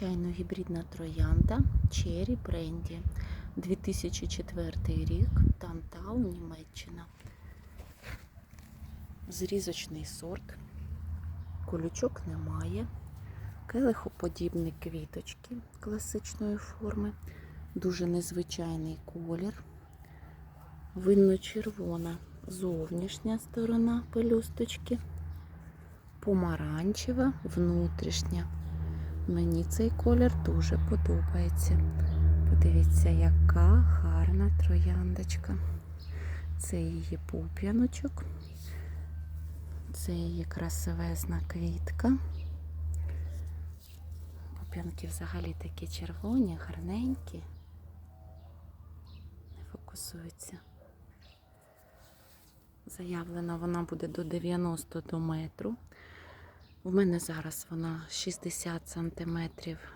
Незвичайно гібридна троянда Cherry Бренді. 2004 рік, Тантал, Німеччина. Зрізочний сорт. Колючок немає. Келихоподібні квіточки класичної форми. Дуже незвичайний колір. Винно червона зовнішня сторона пелюсточки. Помаранчева внутрішня. Мені цей колір дуже подобається. Подивіться, яка гарна трояндочка. Це її пуп'яночок. Це її красивезна квітка. Пуп'янки взагалі такі червоні, гарненькі. Не фокусуються. Заявлена вона буде до 90 до метру. У мене зараз вона 60 см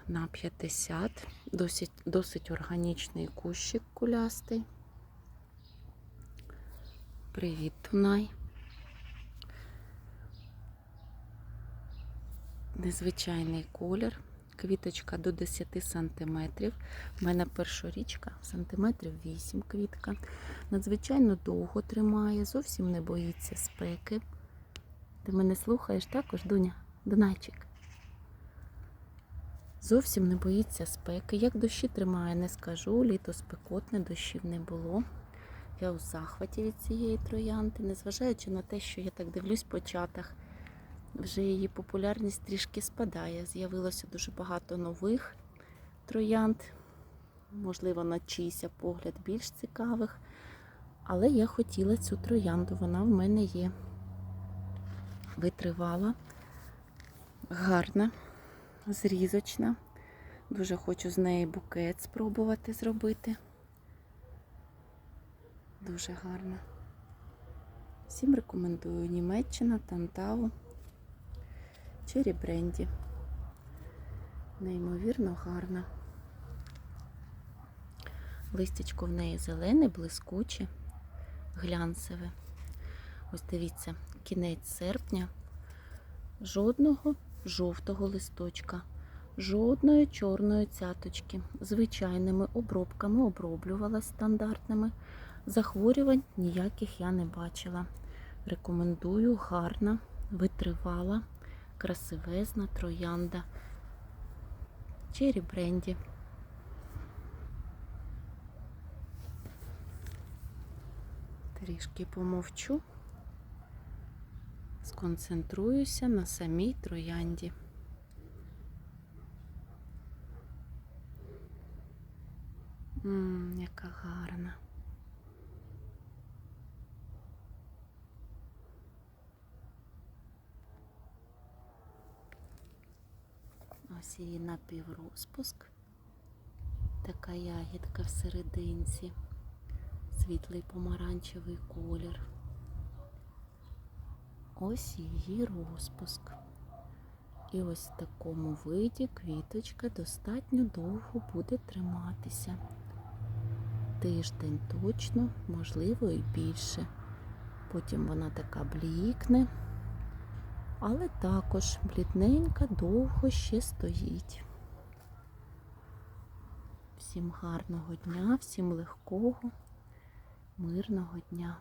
на 50 досить, досить органічний кущик кулястий. Привіт, Тунай. Незвичайний колір. Квіточка до 10 см. У мене першорічка, сантиметрів 8 квітка. Надзвичайно довго тримає, зовсім не боїться спеки. Ти мене слухаєш також, Дуня? Дунайчик. Зовсім не боїться спеки. Як дощі тримає, не скажу. Літо спекотне, дощів не було. Я у захваті від цієї троянди, незважаючи на те, що я так дивлюсь по чатах, вже її популярність трішки спадає. З'явилося дуже багато нових троянд, можливо, на чийся погляд більш цікавих. Але я хотіла цю троянду, вона в мене є витривала, гарна, зрізочна. Дуже хочу з неї букет спробувати зробити. Дуже гарна. Всім рекомендую Німеччина, Тантау, Чері Бренді. Неймовірно гарна. Листячко в неї зелене, блискуче, глянцеве. Ось дивіться, кінець серпня. Жодного жовтого листочка, жодної чорної цяточки. Звичайними обробками оброблювалась стандартними. Захворювань ніяких я не бачила. Рекомендую гарна, витривала, красивезна троянда. Чері бренді. Трішки помовчу сконцентруюся на самій троянді. Ммм, яка гарна. Ось її напіврозпуск. Така ягідка всерединці, світлий помаранчевий колір. Ось її розпуск. І ось в такому виді квіточка достатньо довго буде триматися. Тиждень точно, можливо, і більше. Потім вона така блікне, але також блідненька довго ще стоїть. Всім гарного дня, всім легкого, мирного дня.